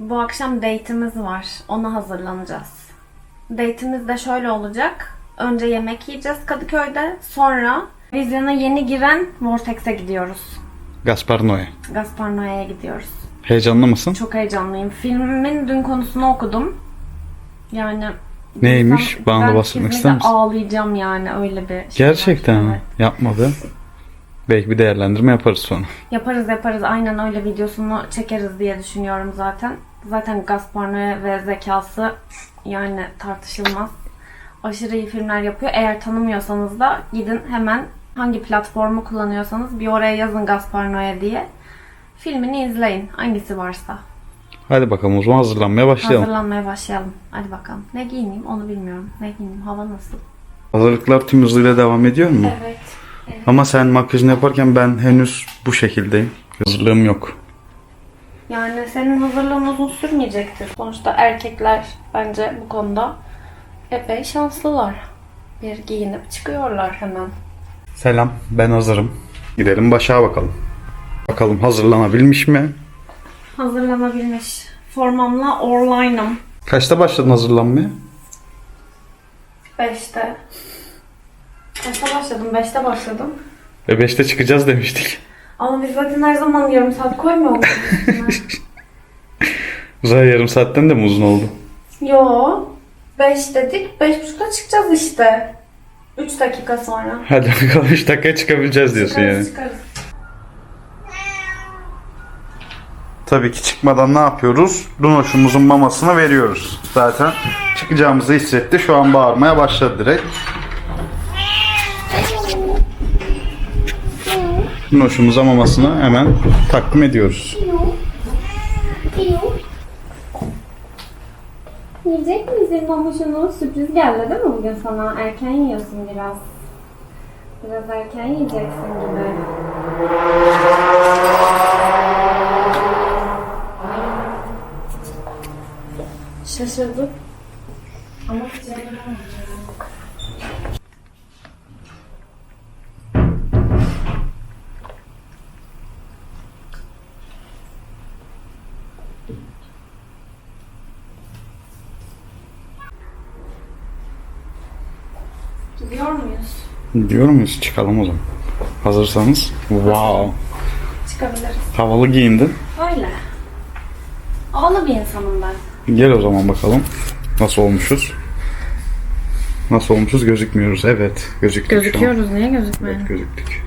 Bu akşam date'imiz var. Ona hazırlanacağız. Date'imiz de şöyle olacak. Önce yemek yiyeceğiz Kadıköy'de. Sonra vizyona yeni giren Vortex'e gidiyoruz. Gaspar Noé. Gaspar Noé'ye gidiyoruz. Heyecanlı mısın? Çok heyecanlıyım. Filmin dün konusunu okudum. Yani Neymiş? ben Bana da bahsetmek ister misin? ağlayacağım yani öyle bir şey var. Gerçekten mi? Evet. Yapma be. Belki bir değerlendirme yaparız sonra. Yaparız yaparız. Aynen öyle videosunu çekeriz diye düşünüyorum zaten. Zaten Gaspar Noé ve zekası yani tartışılmaz. Aşırı iyi filmler yapıyor. Eğer tanımıyorsanız da gidin hemen hangi platformu kullanıyorsanız bir oraya yazın Gaspar Noé diye. Filmini izleyin. Hangisi varsa. Hadi bakalım o zaman hazırlanmaya başlayalım. Hazırlanmaya başlayalım. Hadi bakalım. Ne giyineyim onu bilmiyorum. Ne giyineyim? Hava nasıl? Hazırlıklar tüm hızıyla devam ediyor mu? Evet. Ama sen makyajını yaparken ben henüz bu şekildeyim. Hazırlığım yok. Yani senin hazırlığın uzun sürmeyecektir. Sonuçta erkekler bence bu konuda epey şanslılar. Bir giyinip çıkıyorlar hemen. Selam, ben hazırım. Gidelim başa bakalım. Bakalım hazırlanabilmiş mi? Hazırlanabilmiş. Formamla orline'ım. Kaçta başladın hazırlanmaya? 5'te. Kaçta başladım? 5'te başladım. Ve 5'te çıkacağız demiştik. Ama biz zaten her zaman yarım saat koymuyor muyuz? Uzay yarım saatten de mi uzun oldu? Yo. 5 dedik. 5.30'da çıkacağız işte. 3 dakika sonra. Hadi bakalım 3 dakikaya çıkabileceğiz diyorsun Çıkarız yani. çıkarız. Tabii ki çıkmadan ne yapıyoruz? Lunoş'umuzun mamasını veriyoruz. Zaten çıkacağımızı hissetti. Şu an bağırmaya başladı direkt. Lunoş'umuza mamasını hemen takdim ediyoruz. Yiyecek misin mamuşunu? Sürpriz geldi değil mi bugün sana? Erken yiyorsun biraz. Biraz erken yiyeceksin gibi. Şaşırdım. Ama canım Diyor muyuz? Çıkalım o zaman. Hazırsanız. Wow. Çıkabiliriz. Havalı giyindin. Öyle. Havalı bir insanım ben. Gel o zaman bakalım. Nasıl olmuşuz? Nasıl olmuşuz gözükmüyoruz. Evet gözüktük. Gözüküyoruz. Niye gözükmeyelim? Evet gözüktük.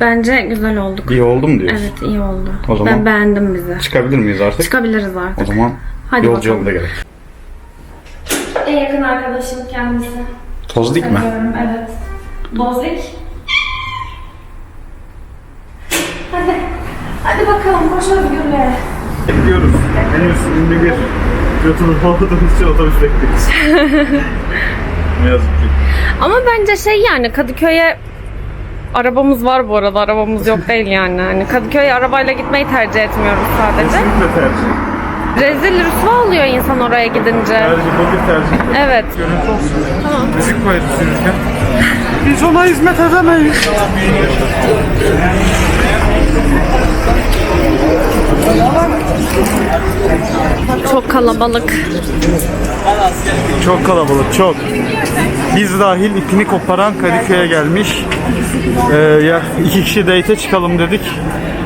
Bence güzel olduk. İyi oldu mu diyorsun? Evet iyi oldu. O zaman- Ben beğendim bizi. Çıkabilir miyiz artık? Çıkabiliriz O artık. zaman Hadi yolcu bakalım. yolda gerek. En yakın arkadaşım kendisi. Tozdik mi? Evet. Bozik. Hadi. Hadi bakalım koş özgürlüğe. Bekliyoruz. Henüz ünlü bir YouTuber olduğumuz için otobüs bekliyoruz. ne yazık ki. Ama bence şey yani Kadıköy'e arabamız var bu arada arabamız yok değil yani. Hani Kadıköy'e arabayla gitmeyi tercih etmiyoruz sadece. Kesinlikle tercih. Rezil rüsva oluyor insan oraya gidince. Tercih, bu bir tercih. Evet. Görüntü olsun. Tamam. Müzik koyarız sürürken. Biz ona hizmet edemeyiz. Çok kalabalık. Çok kalabalık, çok. Biz dahil ipini koparan Kadıköy'e gelmiş. Ee, ya iki kişi date çıkalım dedik.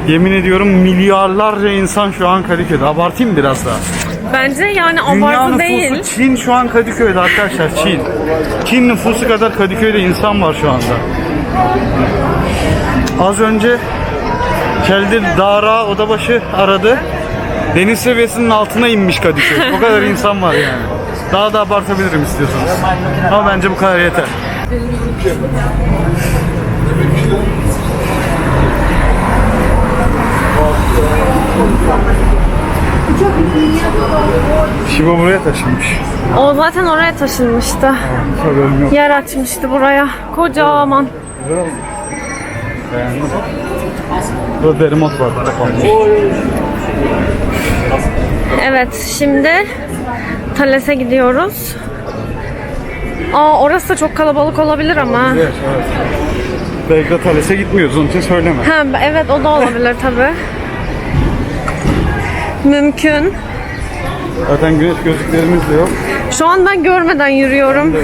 Yemin ediyorum milyarlarca insan şu an Kadıköy'de. Abartayım biraz daha. Bence yani Dünya abartı nüfusu değil. Çin şu an Kadıköy'de arkadaşlar Çin. Çin nüfusu kadar Kadıköy'de insan var şu anda. Az önce Keldi Dara Odabaşı aradı. Deniz seviyesinin altına inmiş Kadıköy. O kadar insan var yani. Daha da abartabilirim istiyorsanız. Ama bence bu kadar yeter. Şiba buraya taşınmış. O zaten oraya taşınmıştı. Haberim yok. Yer açmıştı buraya. Kocaman. Güzel olmuş. Beğendim. Burada deri mod var. Evet şimdi Thales'e gidiyoruz. Aa orası da çok kalabalık olabilir ama. Evet, evet. Belki de Thales'e gitmiyoruz onun için söyleme. Ha, evet o da olabilir tabi. Mümkün. Zaten güneş gözlüklerimiz de yok. Şu an ben görmeden yürüyorum.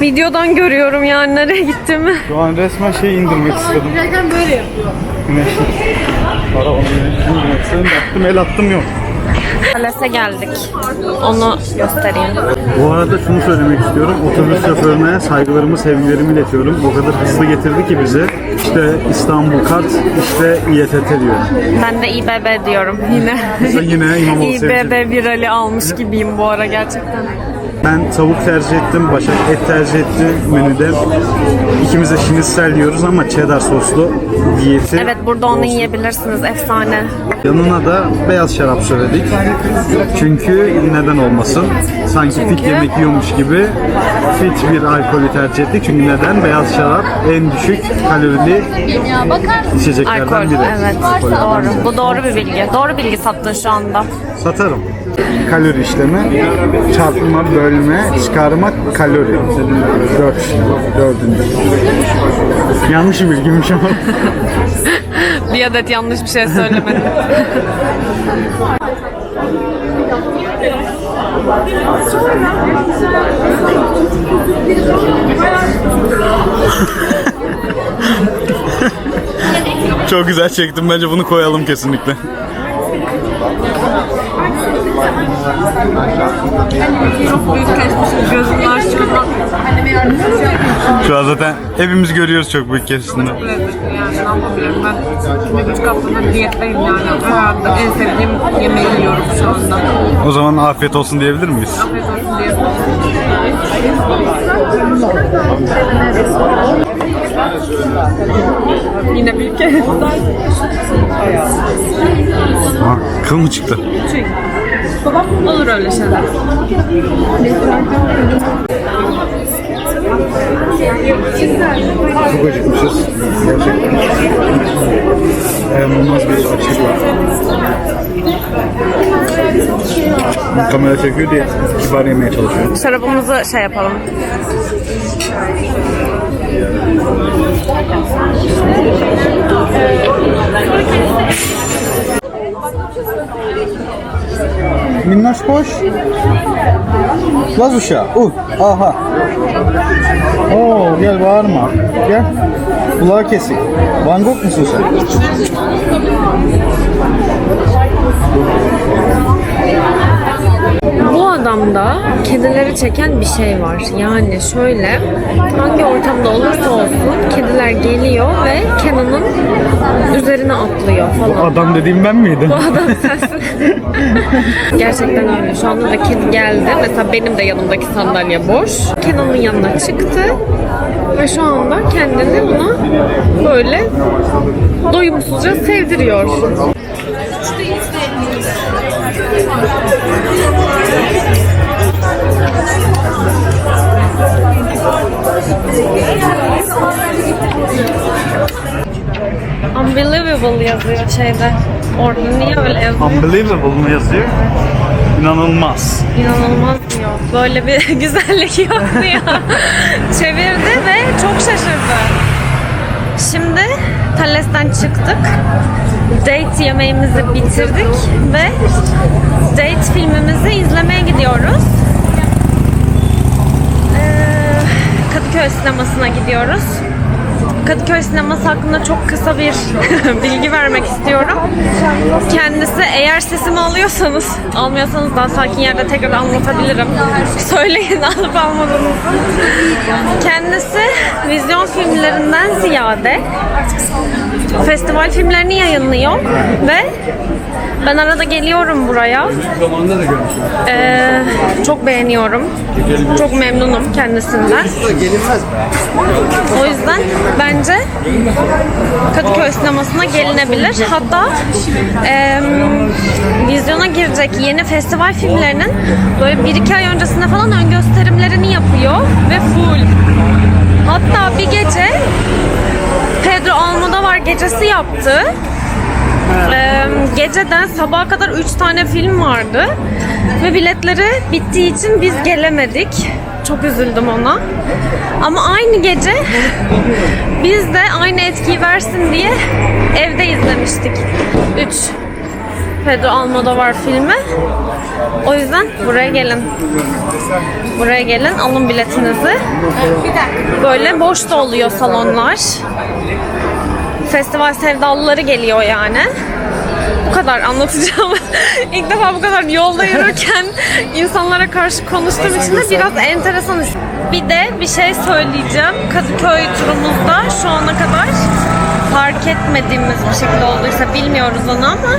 Videodan görüyorum yani nereye gittiğimi. Şu an resmen şey indirmek istedim. Zaten böyle yapıyor. Güneşli. Para onu indirmek istedim. Yaptım el attım yok. Kalese geldik. Onu göstereyim. Bu arada şunu söylemek istiyorum. Otobüs şoförüne saygılarımı, sevgilerimi iletiyorum. O kadar hızlı getirdi ki bizi. İşte İstanbul kart, işte İETT diyor. Ben de İBB diyorum yine. Sen yine İmamoğlu. İBB virali almış gibiyim bu ara gerçekten. Ben tavuk tercih ettim, Başak et tercih etti menüde. İkimiz de şinitsel diyoruz ama cheddar soslu diyeti. Evet burada onu yiyebilirsiniz efsane. Yanına da beyaz şarap söyledik. Çünkü neden olmasın? Sanki fit yemek yiyormuş gibi fit bir alkolü tercih ettik. Çünkü neden? Beyaz şarap en düşük kalorili içeceklerden Alkol biri. evet Alkollerden doğru. Bu doğru bir bilgi. Doğru bilgi sattın şu anda. Satarım. Kalori işlemi, çarpma, bölme, çıkarma, kalori. Dört. Dördüncü. Yanlış bir bilgiymiş ama. Bir adet yanlış bir şey söylemedim. Çok güzel çektim. Bence bunu koyalım kesinlikle. Çok büyük kesmişim gözümün aşkına. Anneme yardımcı olacak. Şu an zaten hepimiz görüyoruz çok büyük kesimde. lezzetli yani ne yapabilirim ben şimdi üç haftadır diyetteyim yani en sevdiğim yemeği yiyorum şu anda O zaman afiyet olsun diyebilir miyiz? afiyet olsun diye yine bir kez kıl mı çıktı? Olur öyle şeyler Çok acıkmışız. Gerçekten. Dayanılmaz bir açlık var. Kamera çekiyor diye kibar yemeye çalışıyorum. Şarabımızı şey yapalım. Minnoş koş. Laz uşağı. Uh, aha. Oo, gel bağırma. Gel. Kulağı kesik. Van Gogh musun sen? Bu adamda kedileri çeken bir şey var. Yani şöyle hangi ortamda olursa olsun kediler geliyor ve Kenan'ın üzerine atlıyor falan. Adam dediğim ben miydim? Bu adam sensin. Gerçekten öyle. Şu anda da kedi geldi. Mesela benim de yanımdaki sandalye boş. Kenan'ın yanına çıktı. Ve şu anda kendini ona böyle doyumsuzca sevdiriyor. Unbelievable yazıyor şeyde. Orada niye öyle yazıyor? Unbelievable mı yazıyor? İnanılmaz. İnanılmaz diyor. Böyle bir güzellik yok diyor. Çevirdi ve çok şaşırdı. Şimdi Thales'ten çıktık. Date yemeğimizi bitirdik ve date filmimizi izlemeye gidiyoruz. Ee, Kadıköy sinemasına gidiyoruz. Kadıköy sineması hakkında çok kısa bir bilgi vermek istiyorum. Kendisi eğer sesimi alıyorsanız, almıyorsanız daha sakin yerde tekrar anlatabilirim. Söyleyin alıp almadığınızı. Kendisi vizyon filmlerinden ziyade festival filmlerini yayınlıyor ve ben arada geliyorum buraya. Ee, çok beğeniyorum. Çok memnunum kendisinden. O yüzden bence Kadıköy sinemasına gelinebilir. Hatta e, vizyona girecek yeni festival filmlerinin böyle bir iki ay öncesinde falan ön gösterimlerini yapıyor ve full. Hatta bir gece Pedro Almodovar gecesi yaptı. Ee, geceden sabaha kadar 3 tane film vardı. Ve biletleri bittiği için biz gelemedik. Çok üzüldüm ona. Ama aynı gece biz de aynı etkiyi versin diye evde izlemiştik. 3. Pedro Almodovar filmi. O yüzden buraya gelin. Buraya gelin, alın biletinizi. Böyle boş da oluyor salonlar. Festival sevdalıları geliyor yani. Bu kadar anlatacağım. İlk defa bu kadar yolda yürürken insanlara karşı konuştuğum için de biraz enteresan. Bir de bir şey söyleyeceğim. Kadıköy turumuzda şu ana kadar fark etmediğimiz bir şekilde olduysa bilmiyoruz onu ama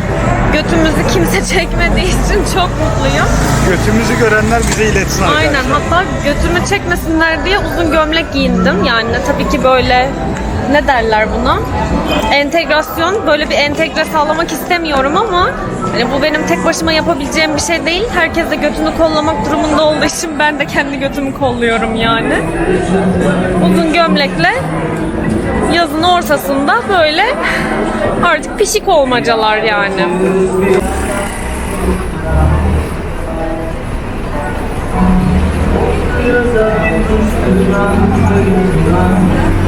götümüzü kimse çekmediği için çok mutluyum. Götümüzü görenler bize iletsin arkadaşlar. Aynen hatta götümü çekmesinler diye uzun gömlek giyindim. Yani tabii ki böyle ne derler buna? Entegrasyon. Böyle bir entegre sağlamak istemiyorum ama hani bu benim tek başıma yapabileceğim bir şey değil. Herkes de götünü kollamak durumunda olduğu için ben de kendi götümü kolluyorum yani. Uzun gömlekle yazın ortasında böyle artık pişik olmacalar yani.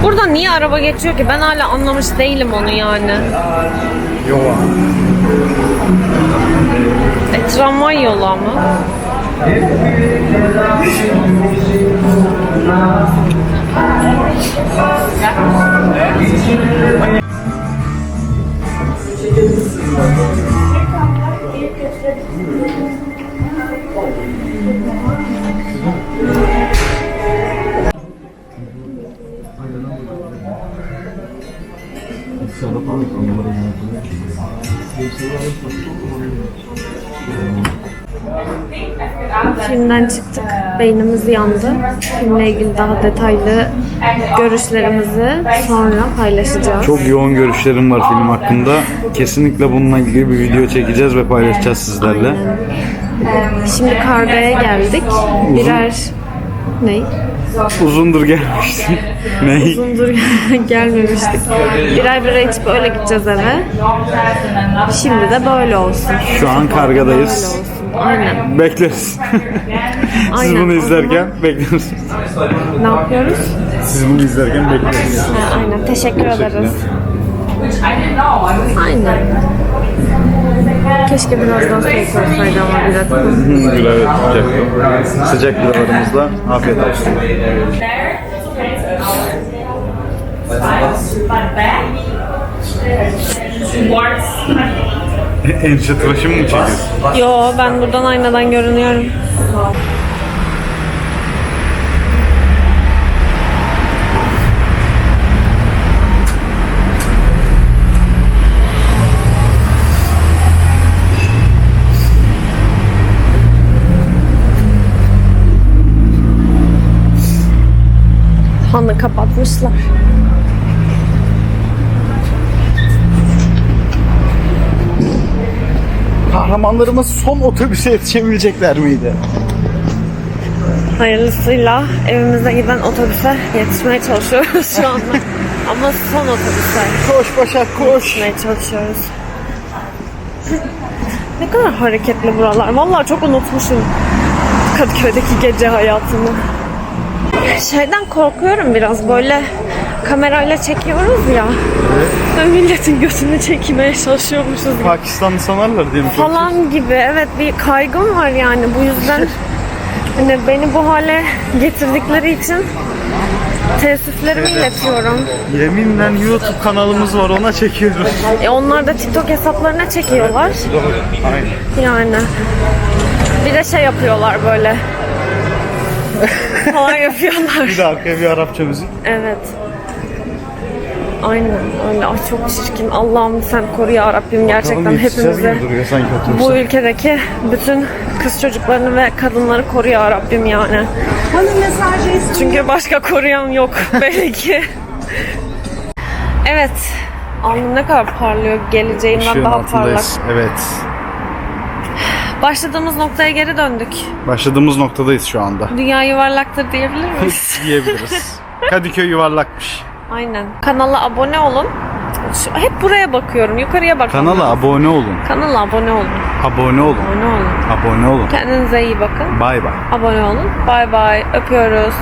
Burada niye araba geçiyor ki? Ben hala anlamış değilim onu yani. Yova. E, tramvay yolu ama. Filmden çıktık. Beynimiz yandı. Filmle ilgili daha detaylı görüşlerimizi sonra paylaşacağız. Çok yoğun görüşlerim var film hakkında. Kesinlikle bununla ilgili bir video çekeceğiz ve paylaşacağız sizlerle. Şimdi kargaya geldik. Birer ne? Uzundur gelmiştim. Ney? Uzundur gelmemiştik. Birer birer içip öyle gideceğiz eve. Şimdi de böyle olsun. Şu an kargadayız. Aynen. Bekleriz. Siz Aynen. bunu izlerken bekleriz. Ne yapıyoruz? Siz bunu izlerken bekleriz. Ha, aynen. Teşekkür ederiz. Aynen. Keşke biraz daha soğuk olsaydı ama biraz. evet, sıcak. Sıcak biralarımızla afiyet olsun. Enşe tıraşı mı çekiyorsun? Yo ben buradan aynadan görünüyorum. Hanı kapatmışlar. Kahramanlarımız son otobüse yetişebilecekler miydi? Hayırlısıyla evimize giden otobüse yetişmeye çalışıyoruz şu anda. Ama son otobüse Koş Başak koş. yetişmeye çalışıyoruz. ne kadar hareketli buralar. Vallahi çok unutmuşum Kadıköy'deki gece hayatını. Şeyden korkuyorum biraz böyle kamerayla çekiyoruz ya. Ve milletin götünü çekmeye çalışıyormuşuz gibi Pakistanlı sanarlar diye mi? falan gibi. Evet bir kaygım var yani bu yüzden hani beni bu hale getirdikleri için teessüflerimi iletiyorum. Yeminle YouTube kanalımız var ona çekiyoruz. E onlar da TikTok hesaplarına çekiyorlar. Aynen. Yani bir de şey yapıyorlar böyle. Falan yapıyorlar. Bir de arkaya bir Arapça müzik. Evet. Aynen öyle. Ay çok çirkin. Allah'ım sen koru ya Rabbim gerçekten hepimizi. gibi duruyor sanki Bu ülkedeki bütün kız çocuklarını ve kadınları koru ya Rabbim yani. Çünkü başka koruyan yok belli ki. evet. Alnım ne kadar parlıyor. Geleceğimden Işığın daha parlak. Evet. Başladığımız noktaya geri döndük. Başladığımız noktadayız şu anda. Dünya yuvarlaktır diyebilir miyiz? Diyebiliriz. Kadıköy yuvarlakmış. Aynen. Kanala abone olun. Şu- hep buraya bakıyorum. Yukarıya bakıyorum. Kanala abone olun. Kanala abone olun. Abone olun. Abone olun. Abone olun. Kendinize iyi bakın. Bay bay. Abone olun. Bay bay. Öpüyoruz.